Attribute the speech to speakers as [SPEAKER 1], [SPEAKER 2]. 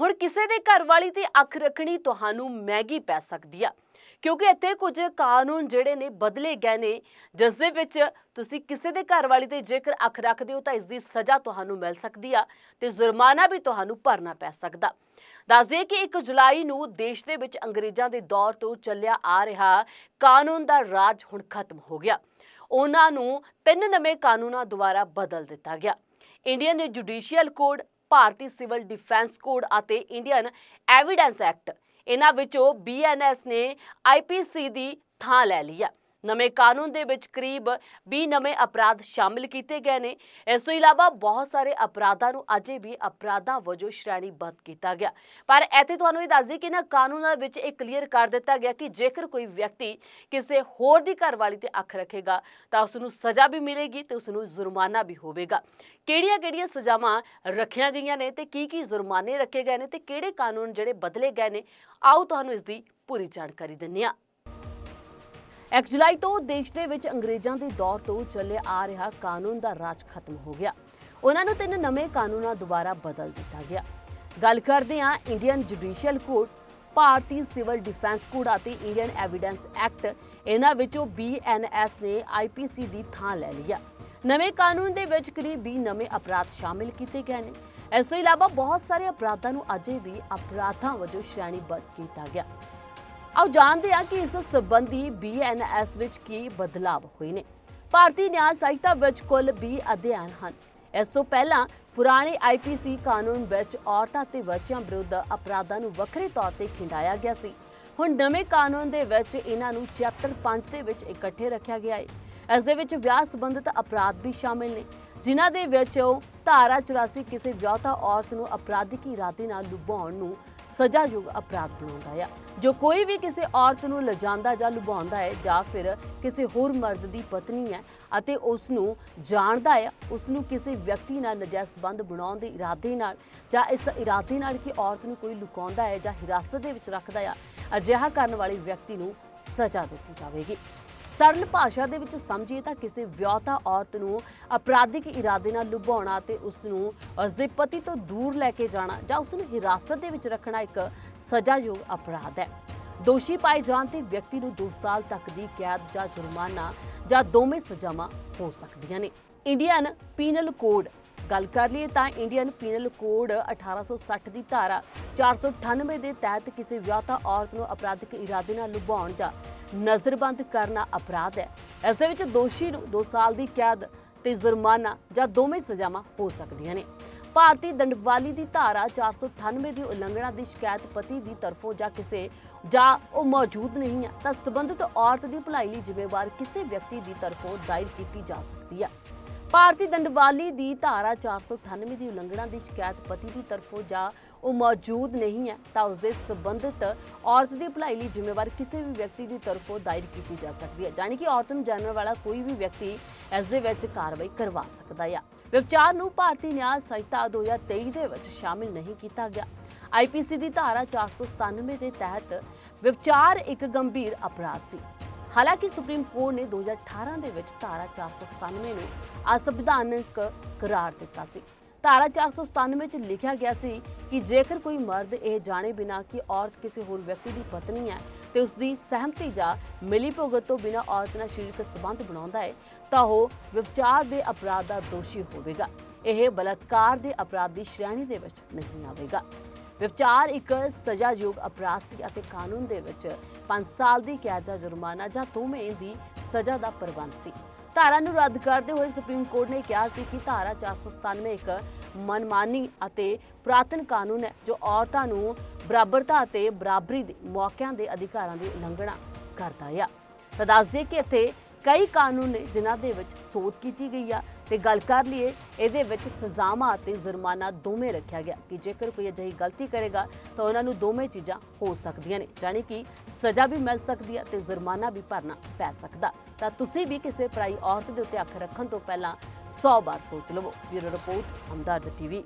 [SPEAKER 1] ਹੁਣ ਕਿਸੇ ਦੇ ਘਰ ਵਾਲੀ ਤੇ ਅੱਖ ਰੱਖਣੀ ਤੁਹਾਨੂੰ ਮਹਿੰਗੀ ਪੈ ਸਕਦੀ ਆ। ਕਿਉਂਕਿ ਇੱਥੇ ਕੁਝ ਕਾਨੂੰਨ ਜਿਹੜੇ ਨੇ ਬਦਲੇ ਗਏ ਨੇ, ਜਿਸ ਦੇ ਵਿੱਚ ਤੁਸੀਂ ਕਿਸੇ ਦੇ ਘਰ ਵਾਲੀ ਤੇ ਜੇਕਰ ਅੱਖ ਰੱਖਦੇ ਹੋ ਤਾਂ ਇਸ ਦੀ ਸਜ਼ਾ ਤੁਹਾਨੂੰ ਮਿਲ ਸਕਦੀ ਆ ਤੇ ਜੁਰਮਾਨਾ ਵੀ ਤੁਹਾਨੂੰ ਭਰਨਾ ਪੈ ਸਕਦਾ। ਦੱਸਦੇ ਕਿ 1 ਜੁਲਾਈ ਨੂੰ ਦੇਸ਼ ਦੇ ਵਿੱਚ ਅੰਗਰੇਜ਼ਾਂ ਦੇ ਦੌਰ ਤੋਂ ਚੱਲਿਆ ਆ ਰਿਹਾ ਕਾਨੂੰਨ ਦਾ ਰਾਜ ਹੁਣ ਖਤਮ ਹੋ ਗਿਆ। ਉਹਨਾਂ ਨੂੰ ਤਿੰਨ ਨਵੇਂ ਕਾਨੂੰਨਾਂ ਦੁਆਰਾ ਬਦਲ ਦਿੱਤਾ ਗਿਆ। Indian judicial code Bharatiya civil defence code ਅਤੇ ਇੰਡੀਅਨ ਐਵੀਡੈਂਸ ਐਕਟ। ਇਹਨਾਂ ਵਿੱਚੋਂ ਬੀਐਨਐਸ ਨੇ ਆਈਪੀਸੀ ਦੀ ਥਾਂ ਲੈ ਲਈ ਹੈ ਨਵੇਂ ਕਾਨੂੰਨ ਦੇ ਵਿੱਚ ਕਰੀਬ 20 ਨਵੇਂ ਅਪਰਾਧ ਸ਼ਾਮਿਲ ਕੀਤੇ ਗਏ ਨੇ। ਇਸ ਤੋਂ ਇਲਾਵਾ ਬਹੁਤ ਸਾਰੇ ਅਪਰਾਧਾਂ ਨੂੰ ਅਜੇ ਵੀ ਅਪਰਾਧਾਂ ਵਜੋਂ ਸ਼੍ਰੇਣੀਬੱਧ ਕੀਤਾ ਗਿਆ। ਪਰ ਇੱਥੇ ਤੁਹਾਨੂੰ ਇਹ ਦੱਸ ਦਈਏ ਕਿ ਇਹਨਾਂ ਕਾਨੂੰਨਾਂ ਵਿੱਚ ਇਹ ਕਲੀਅਰ ਕਰ ਦਿੱਤਾ ਗਿਆ ਕਿ ਜੇਕਰ ਕੋਈ ਵਿਅਕਤੀ ਕਿਸੇ ਹੋਰ ਦੀ ਘਰਵਾਲੀ ਤੇ ਅੱਖ ਰੱਖੇਗਾ, ਤਾਂ ਉਸ ਨੂੰ ਸਜ਼ਾ ਵੀ ਮਿਲੇਗੀ ਤੇ ਉਸ ਨੂੰ ਜੁਰਮਾਨਾ ਵੀ ਹੋਵੇਗਾ। ਕਿਹੜੀਆਂ-ਕਿਹੜੀਆਂ ਸਜ਼ਾਵਾਂ ਰੱਖੀਆਂ ਗਈਆਂ ਨੇ ਤੇ ਕੀ ਕੀ ਜੁਰਮਾਨੇ ਰੱਖੇ ਗਏ ਨੇ ਤੇ ਕਿਹੜੇ ਕਾਨੂੰਨ ਜਿਹੜੇ ਬਦਲੇ ਗਏ ਨੇ, ਆਓ ਤੁਹਾਨੂੰ ਇਸ ਦੀ ਪੂਰੀ ਜਾਣਕਾਰੀ ਦਿੰਦੇ ਹਾਂ। 1 ਜੁਲਾਈ ਤੋਂ ਦੇਸ਼ ਦੇ ਵਿੱਚ ਅੰਗਰੇਜ਼ਾਂ ਦੇ ਦੌਰ ਤੋਂ ਚੱਲੇ ਆ ਰਿਹਾ ਕਾਨੂੰਨ ਦਾ ਰਾਜ ਖਤਮ ਹੋ ਗਿਆ। ਉਹਨਾਂ ਨੂੰ ਤਿੰਨ ਨਵੇਂ ਕਾਨੂੰਨਾਂ ਦੁਆਰਾ ਬਦਲ ਦਿੱਤਾ ਗਿਆ। ਗੱਲ ਕਰਦੇ ਹਾਂ Indian judicial code Bharatiya civil defence code ਅਤੇ ਇੰਡੀਅਨ ਐਵੀਡੈਂਸ ਐਕਟ ਇਹਨਾਂ ਵਿੱਚੋਂ ਬੀਐਨਐਸ ਨੇ ਆਈਪੀਸੀ ਦੀ ਥਾਂ ਲੈ ਲਈ ਹੈ ਨਵੇਂ ਕਾਨੂੰਨ ਦੇ ਵਿੱਚ ਕਰੀਬ 20 ਨਵੇਂ ਅਪਰਾਧ ਸ਼ਾਮਿਲ ਕੀਤੇ ਗਏ ਨੇ। ਇਸ ਤੋਂ ਇਲਾਵਾ ਬਹੁਤ ਸਾਰੇ ਅਪਰਾਧਾਂ ਨੂੰ ਅਜੇ ਵੀ ਅਪਰਾਧਾਂ ਵਜੋਂ ਸ਼੍ਰੇਣੀਬੱਧ ਕੀਤਾ ਗਿਆ। ਆਓ ਜਾਣਦੇ ਹਾਂ ਕਿ ਇਸ ਸੰਬੰਧੀ ਬੀਐਨਐਸ ਵਿੱਚ ਕੀ ਬਦਲਾਅ ਹੋਏ ਨੇ। ਭਾਰਤੀ ਨਿਆਂ ਸੰਹਿਤਾ ਵਿੱਚ ਕੁੱਲ 20 ਅਧਿਐਨ ਹਨ। ਇਸ ਤੋਂ ਪਹਿਲਾਂ ਪੁਰਾਣੇ ਆਈਪੀਸੀ ਕਾਨੂੰਨ ਵਿੱਚ ਔਰਤਾਂ ਤੇ ਬੱਚਿਆਂ ਵਿਰੁੱਧ ਅਪਰਾਧਾਂ ਨੂੰ ਵੱਖਰੇ ਤੌਰ ਤੇ ਖਿੰਡਾਇਆ ਗਿਆ ਸੀ। ਹੁਣ ਨਵੇਂ ਕਾਨੂੰਨ ਦੇ ਵਿੱਚ ਇਹਨਾਂ ਨੂੰ ਚੈਪਟਰ 5 ਦੇ ਵਿੱਚ ਇਕੱਠੇ ਰੱਖਿਆ ਗਿਆ ਹੈ। ਇਸ ਦੇ ਵਿੱਚ ਵਿਆਹ ਸੰਬੰਧਿਤ ਅਪਰਾਧ ਵੀ ਸ਼ਾਮਿਲ ਨੇ। ਜਿਨ੍ਹਾਂ ਦੇ ਵਿੱਚੋਂ ਧਾਰਾ 84 ਕਿਸੇ ਵਿਆਹੁਤਾ ਔਰਤ ਨੂੰ ਅਪਰਾਧਿਕ ਇਰਾਦੇ ਨਾਲ ਲੁਭਾਉਣ ਨੂੰ ਸਜ਼ਾਯੋਗ ਅਪਰਾਧ ਬਣਾਉਂਦਾ ਆ। ਜੋ ਕੋਈ ਵੀ ਕਿਸੇ ਔਰਤ ਨੂੰ ਲਿਜਾਂਦਾ ਜਾਂ ਲੁਭਾਉਂਦਾ ਹੈ ਜਾਂ ਫਿਰ ਕਿਸੇ ਹੋਰ ਮਰਦ ਦੀ ਪਤਨੀ ਹੈ ਅਤੇ ਉਸ ਨੂੰ ਜਾਣਦਾ ਹੈ ਉਸ ਨੂੰ ਕਿਸੇ ਵਿਅਕਤੀ ਨਾਲ ਨਜਾਇਜ਼ ਸੰਬੰਧ ਬਣਾਉਣ ਦੇ ਇਰਾਦੇ ਨਾਲ ਜਾਂ ਇਸ ਇਰਾਦੇ ਨਾਲ ਕਿ ਔਰਤ ਨੂੰ ਕੋਈ ਲੁਕਾਉਂਦਾ ਹੈ ਜਾਂ ਹਿਰਾਸਤ ਦੇ ਵਿੱਚ ਰੱਖਦਾ ਹੈ ਅਜਿਹਾ ਕਰਨ ਵਾਲੇ ਵਿਅਕਤੀ ਨੂੰ ਸਜ਼ਾ ਦਿੱਤੀ ਜਾਵੇਗੀ। ਸਰਲ ਭਾਸ਼ਾ ਦੇ ਵਿੱਚ ਸਮਝੀਏ ਤਾਂ ਕਿਸੇ ਵਿਆਹੁਤਾ ਔਰਤ ਨੂੰ ਅਪਰਾਧਿਕ ਇਰਾਦੇ ਨਾਲ ਲੁਭਾਉਣਾ ਤੇ ਉਸ ਨੂੰ ਉਸਦੇ ਪਤੀ ਤੋਂ ਦੂਰ ਲੈ ਕੇ ਜਾਣਾ ਜਾਂ ਉਸ ਨੂੰ ਹਿਰਾਸਤ ਦੇ ਵਿੱਚ ਰੱਖਣਾ ਇੱਕ ਸਜ਼ਾਯੋਗ ਅਪਰਾਧ ਹੈ। ਦੋਸ਼ੀ ਪਾਏ ਜਾਣ ਤੇ ਵਿਅਕਤੀ ਨੂੰ 2 ਸਾਲ ਤੱਕ ਦੀ ਕੈਦ ਜਾਂ ਜੁਰਮਾਨਾ ਜਾਂ ਦੋਵੇਂ ਸਜ਼ਾਵਾਂ ਹੋ ਸਕਦੀਆਂ ਨੇ। ਇੰਡੀਅਨ ਪੀਨਲ ਕੋਡ, ਗੱਲ ਕਰ ਲਈਏ ਤਾਂ ਇੰਡੀਅਨ ਪੀਨਲ ਕੋਡ 1860 ਦੀ ਧਾਰਾ 498 ਦੇ ਤਹਿਤ ਕਿਸੇ ਵਿਆਹੁਤਾ ਔਰਤ ਨੂੰ ਅਪਰਾਧਿਕ ਇਰਾਦੇ ਨਾਲ ਲੁਭਾਉਣ ਜਾਂ ਨਜ਼ਰਬੰਦ ਕਰਨਾ ਅਪਰਾਧ ਹੈ। ਇਸ ਦੇ ਵਿੱਚ ਦੋਸ਼ੀ ਨੂੰ 2 ਸਾਲ ਦੀ ਕੈਦ ਤੇ ਜੁਰਮਾਨਾ ਜਾਂ ਦੋਵੇਂ ਸਜ਼ਾਵਾਂ ਹੋ ਸਕਦੀਆਂ ਨੇ। ਭਾਰਤੀ ਦੰਡਵਾਲੀ ਦੀ ਧਾਰਾ 498 ਦੀ ਉਲੰਘਣਾ ਦੀ ਸ਼ਿਕਾਇਤ ਪਤੀ ਦੀ ਤਰਫੋਂ ਜਾਂ ਕਿਸੇ ਜਾਂ ਉਹ ਮੌਜੂਦ ਨਹੀਂ ਹੈ ਤਾਂ ਸਬੰਧਿਤ ਔਰਤ ਦੀ ਭਲਾਈ ਲਈ ਜ਼ਿੰਮੇਵਾਰ ਕਿਸੇ ਵਿਅਕਤੀ ਦੀ ਤਰਫੋਂ ਦਾਇਰ ਕੀਤੀ ਜਾ ਸਕਦੀ ਹੈ। ਭਾਰਤੀ ਦੰਡਵਾਲੀ ਦੀ ਧਾਰਾ 498 ਦੀ ਉਲੰਘਣਾ ਦੀ ਸ਼ਿਕਾਇਤ ਪਤੀ ਦੀ ਤਰਫੋਂ ਜਾਂ ਉਹ ਮੌਜੂਦ ਨਹੀਂ ਹੈ, ਤਾਂ ਉਸ ਦੇ ਸੰਬੰਧਿਤ ਔਰਤ ਦੀ ਭਲਾਈ ਲਈ ਜ਼ਿੰਮੇਵਾਰ ਕਿਸੇ ਵੀ ਵਿਅਕਤੀ ਦੀ ਤਰਫੋਂ ਦਾਇਰ ਕੀਤੀ ਜਾ ਸਕਦੀ ਹੈ ਯਾਨੀ ਕਿ ਔਰਤ ਨੂੰ ਜਾਣਨ ਵਾਲਾ ਕੋਈ ਵੀ ਵਿਅਕਤੀ ਇਸ ਦੇ ਵਿੱਚ ਕਾਰਵਾਈ ਕਰਵਾ ਸਕਦਾ ਹੈ। ਵਿਚਾਰ ਨੂੰ ਭਾਰਤੀ ਨਿਆਂ ਸੰਹਿਤਾ 2023 ਦੇ ਵਿੱਚ ਸ਼ਾਮਿਲ ਨਹੀਂ ਕੀਤਾ ਗਿਆ। ਆਈਪੀਸੀ ਦੀ ਧਾਰਾ 497 ਦੇ ਤਹਿਤ ਵਿਚਾਰ ਇੱਕ ਗੰਭੀਰ ਅਪਰਾਧ ਸੀ। ਹਾਲਾਂਕਿ ਸੁਪਰੀਮ ਕੋਰਟ ਨੇ 2018 ਦੇ ਵਿੱਚ ਧਾਰਾ 497 ਨੂੰ ਅਸੰਵਿਧਾਨਕ ਕਰਾਰ ਦਿੱਤਾ ਸੀ। ਧਾਰਾ 497 ਵਿੱਚ ਲਿਖਿਆ ਗਿਆ ਸੀ ਕਿ ਜੇਕਰ ਕੋਈ ਮਰਦ ਇਹ ਜਾਣੇ ਬਿਨਾਂ ਕਿ ਔਰਤ ਕਿਸੇ ਹੋਰ ਵਿਅਕਤੀ ਦੀ ਪਤਨੀ ਹੈ ਤੇ ਉਸ ਦੀ ਸਹਿਮਤੀ ਜਾਂ ਮਿਲੀ ਭੁਗਤ ਤੋਂ ਬਿਨਾਂ ਔਰਤ ਨਾਲ ਸਰੀਰਕ ਸੰਬੰਧ ਬਣਾਉਂਦਾ ਹੈ, ਤਾਂ ਉਹ ਵਿਚਾਰ ਦੇ ਅਪਰਾਧ ਦਾ ਦੋਸ਼ੀ ਹੋਵੇਗਾ। ਇਹ ਬਲਾਤਕਾਰ ਦੇ ਅਪਰਾਧ ਦੀ ਸ਼੍ਰੇਣੀ ਦੇ ਵਿੱਚ ਨਹੀਂ ਆਵੇਗਾ। ਵਿਚਾਰ ਇੱਕ ਸਜ਼ਾਯੋਗ ਅਪਰਾਧ ਸੀ ਅਤੇ ਕਾਨੂੰਨ ਦੇ ਵਿੱਚ 5 ਸਾਲ ਦੀ ਕੈਦ ਜਾਂ ਜੁਰਮਾਨਾ ਜਾਂ ਦੋਵੇਂ ਦੀ ਸਜ਼ਾ ਦਾ ਪ੍ਰਬੰਧ ਸੀ। ਧਾਰਾ ਨੂੰ ਰੱਦ ਕਰਦੇ ਹੋਏ ਸੁਪਰੀਮ ਕੋਰਟ ਨੇ ਕਿਹਾ ਸੀ ਕਿ ਧਾਰਾ 497 ਇੱਕ ਮਨਮਾਨੀ ਅਤੇ ਪੁਰਾਤਨ ਕਾਨੂੰਨ ਹੈ, ਜੋ ਔਰਤਾਂ ਨੂੰ ਬਰਾਬਰਤਾ ਅਤੇ ਬਰਾਬਰੀ ਦੇ ਮੌਕਿਆਂ ਦੇ ਅਧਿਕਾਰਾਂ ਦੀ ਉਲੰਘਣਾ ਕਰਦਾ ਹੈ ਤਾਂ ਦੱਸ ਦਈਏ ਕਿ ਇੱਥੇ ਕਈ ਕਾਨੂੰਨ ਨੇ ਜਿਨ੍ਹਾਂ ਦੇ ਵਿੱਚ ਸੋਧ ਕੀਤੀ ਗਈ ਆ। ਤੇ ਗੱਲ ਕਰ ਲਈਏ, ਇਹਦੇ ਵਿੱਚ ਸਜ਼ਾਵਾਂ ਅਤੇ ਜੁਰਮਾਨਾ ਦੋਵੇਂ ਰੱਖਿਆ ਗਿਆ। ਕਿ ਜੇਕਰ ਕੋਈ ਅਜਿਹੀ ਗਲਤੀ ਕਰੇਗਾ, ਤਾਂ ਉਹਨਾਂ ਨੂੰ ਦੋਵੇਂ ਚੀਜ਼ਾਂ ਹੋ ਸਕਦੀਆਂ ਨੇ ਯਾਨੀ ਕਿ ਸਜ਼ਾ ਵੀ ਮਿਲ ਸਕਦੀ ਹੈ ਤੇ ਜੁਰਮਾਨਾ ਵੀ ਭਰਨਾ ਪੈ ਸਕਦਾ। ਤਾਂ ਤੁਸੀਂ ਵੀ ਕਿਸੇ ਪਰਾਈ ਔਰਤ ਦੇ ਉੱਤੇ ਅੱਖ ਰੱਖਣ ਤੋਂ ਪਹਿਲਾਂ 100 ਵਾਰ ਸੋਚ ਲਵੋ। Bureau report Hamdard TV.